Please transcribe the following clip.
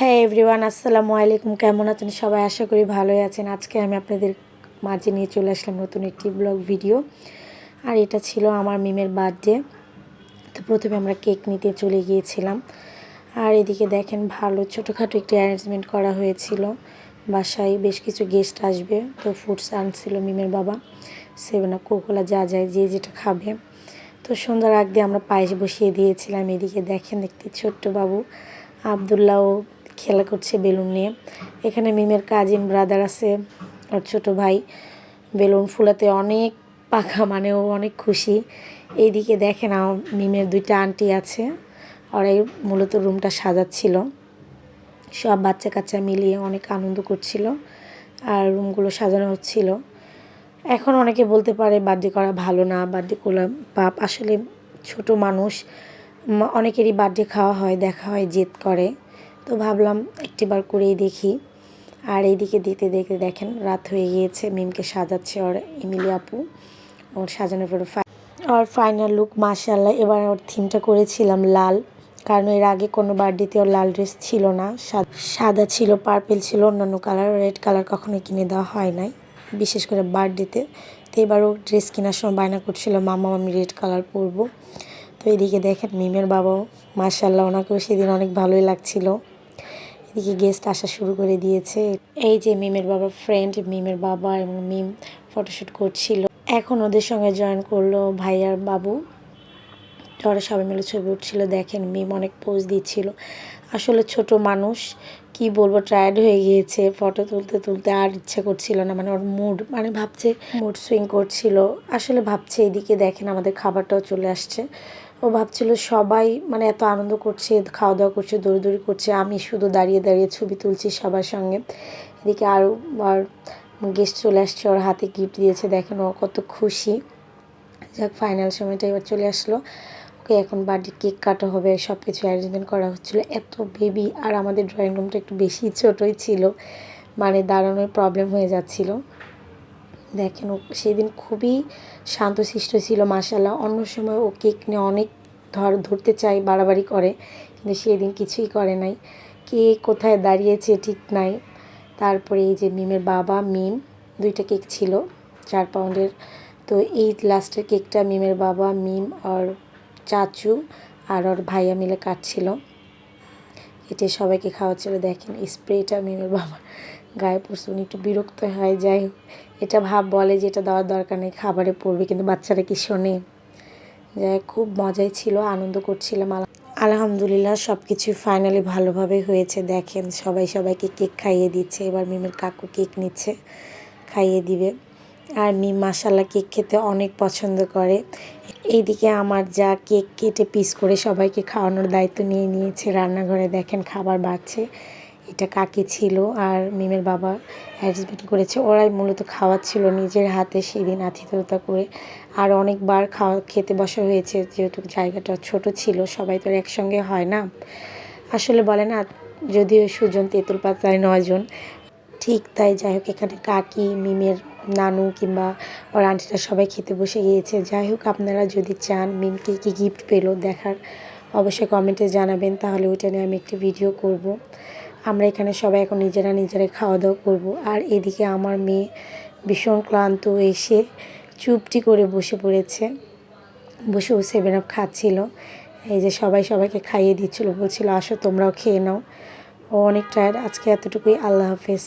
হ্যাঁ এভরিওয়ান আসসালামু আলাইকুম। কেমন আছেন? সবাই আশা করি ভালোই আছেন। আজকে আমি আপনাদের মাঝে নিয়ে চলে আসলাম নতুন একটি ব্লগ ভিডিও। আর এটা ছিল আমার মিমের বার্থডে। তো প্রথমে আমরা কেক নিতে চলে গিয়েছিলাম। আর এদিকে দেখেন ভালো ছোটোখাটো একটি অ্যারেঞ্জমেন্ট করা হয়েছিল বাসায়। বেশ কিছু গেস্ট আসবে। তো ফুডস আনছিল মিমের বাবা। সেভেন আপ কোকোলা যা যায়, যে যেটা খাবে। তো সন্ধ্যার আগ দিয়ে আমরা পায়েস বসিয়ে দিয়েছিলাম। এদিকে দেখেন একটি ছোট্ট বাবু আবদুল্লাহও খেলা করছে বেলুন নিয়ে। এখানে মিমের কাজিন ব্রাদার আছে, আর ছোটো ভাই। বেলুন ফুলাতে অনেক পাখা মানে ও অনেক খুশি। এইদিকে দেখেন আমার মিমের দুইটা আন্টি আছে, ওরাই মূলত রুমটা সাজাচ্ছিল। সব বাচ্চা কাচ্চা মিলিয়ে অনেক আনন্দ করছিল, আর রুমগুলো সাজানো হচ্ছিল। এখন অনেকে বলতে পারে, বার্থডে করা ভালো না, বার্থডে করা পাপ আসলে ছোট মানুষ। অনেকেরই বার্থডে খাওয়া হয়, দেখা হয়, জেদ করে। তো ভাবলাম একটিবার করেই দেখি। আর এইদিকে দেখতে দেখতে দেখেন, রাত হয়ে গিয়েছে, মিমকে সাজাচ্ছে ওর এমিলি আপু। ওর সাজানোর পরে ওর ফাইনাল লুক মাশাল্লাহ এবার ওর থিমটা করেছিলাম লাল। কারণ এর আগে কোনো বার্থডেতে ওর লাল ড্রেস ছিল না। সাদা ছিল পার্পেল ছিল, অন্যান্য কালার রেড কালার কখনোই কিনে দেওয়া হয় নাই। বিশেষ করে বার্থডেতে। তো এবারও ড্রেস কেনার সময় বায়না করছিল মামা আমি রেড কালার পরবো। তো এদিকে দেখেন মিমের বাবাও মাশাল্লাহ ওনাকেও সেদিন অনেক ভালোই লাগছিল। এদিকে গেস্ট আসা শুরু করে দিয়েছে। এই যে মিমের বাবার ফ্রেন্ড মিমের বাবা এবং মিম ফটোশ্যুট করছিল। এখন ওদের সঙ্গে জয়েন করল ভাইয়ার বাবু। ওরা সবাই মিলে ছবি উঠছিল, দেখেন মিম অনেক পোজ দিচ্ছিল। আসলে ছোট মানুষ, কি বলব টায়ার্ড হয়ে গিয়েছে। ফটো তুলতে তুলতে আর ইচ্ছে করছিল না মানে ওর মুড মানে ভাবছে মুড সুইং করছিল। আসলে ভাবছে, এদিকে দেখেন আমাদের খাবারটাও চলে আসছে। ও ভাবছিল সবাই মানে এত আনন্দ করছে খাওয়া দাওয়া করছে, দৌড়দৌড়ি করছে, আমি শুধু দাঁড়িয়ে দাঁড়িয়ে ছবি তুলছি সবার সঙ্গে। এদিকে আরও আর গেস্ট চলে আসছে, ওর হাতে গিফট দিয়েছে, দেখেন ও কত খুশি। যাক ফাইনাল সময়টা এবার চলে আসলো। ওকে এখন বাড়ির কেক কাটা হবে সব কিছু অ্যারেঞ্জমেন্ট করা হচ্ছিল। এত বেবি আর আমাদের ড্রয়িং রুমটা একটু বেশি ছোটোই ছিল। মানে দাঁড়ানোর প্রবলেম হয়ে যাচ্ছিল। দেখেন ও সেদিন খুবই শান্তশিষ্ট ছিল মাসাল্লাহ অন্য সময় ও কেক নিয়ে অনেক ধর, ধরতে চায়, বাড়াবাড়ি করে। কিন্তু সেদিন কিছুই করে নাই। কে কোথায় দাঁড়িয়েছে ঠিক নাই। তারপরে এই যে মিমের বাবা, মিম, দুইটা কেক ছিল, চার পাউন্ডের। তো এই লাস্টের কেকটা মিমের বাবা, মিম আর চাচু আর ওর ভাইয়া মিলে কাটছিল। এটা সবাইকে খাওয়াচ্ছিল। দেখেন স্প্রেটা মিমের বাবা গায়ে পড়ছে, উনি একটু বিরক্ত হয়। যাই এটা ভাব বলে যে এটা দেওয়ার দরকার নেই, খাবারে পড়বে, কিন্তু বাচ্চারা কি শোনে? যাই খুব মজাই ছিল, আনন্দ করছিলাম। আলহামদুলিল্লাহ সব কিছু ফাইনালি ভালোভাবে হয়েছে। দেখেন, সবাই সবাইকে কেক খাইয়ে দিচ্ছে। এবার মিমের কাকু কেক নিচ্ছে, খাইয়ে দিবে। আর মিম মাসাল্লাহ কেক খেতে অনেক পছন্দ করে। এইদিকে আমার যা কেক কেটে পিস করে সবাইকে খাওয়ানোর দায়িত্ব নিয়ে নিয়েছে। রান্নাঘরে দেখেন খাবার বাড়ছে। এটা কাকি ছিল আর মিমের বাবা অ্যারেঞ্জমেন্ট করেছে। ওরাই মূলত খাওয়াচ্ছিল নিজের হাতে সেদিন আতিথ্যতা করে। আর অনেকবার খাওয়া, খেতে বসা হয়েছে, যেহেতু জায়গাটা ছোট ছিল, সবাই তো একসঙ্গে হয় না। আসলে বলে না, যদিও সুজন তেঁতুল পাতায় নয়জন ঠিক তাই যাই হোক, এখানে কাকি, মিমের নানু কিংবা ওর আন্টিরা সবাই খেতে বসে গিয়েছে। যাই হোক, আপনারা যদি চান মিমকে কী গিফট পেল দেখার, অবশ্যই কমেন্টে জানাবেন। তাহলে ওইটা নিয়ে আমি একটি ভিডিও করব। আমরা এখানে সবাই এখন নিজেরা নিজেরা খাওয়া দাওয়া করব। আর এদিকে আমার মেয়ে ভীষণ ক্লান্ত, এসে চুপটি করে বসে পড়েছে। বসে ও সেভেন আপ খাচ্ছিল। এই যে সবাই সবাইকে খাইয়ে দিচ্ছিল, বলছিল, আসো তোমরাও খেয়ে নাও। ও অনেক টায়ার্ড আজকে এতটুকুই, আল্লাহ হাফেজ।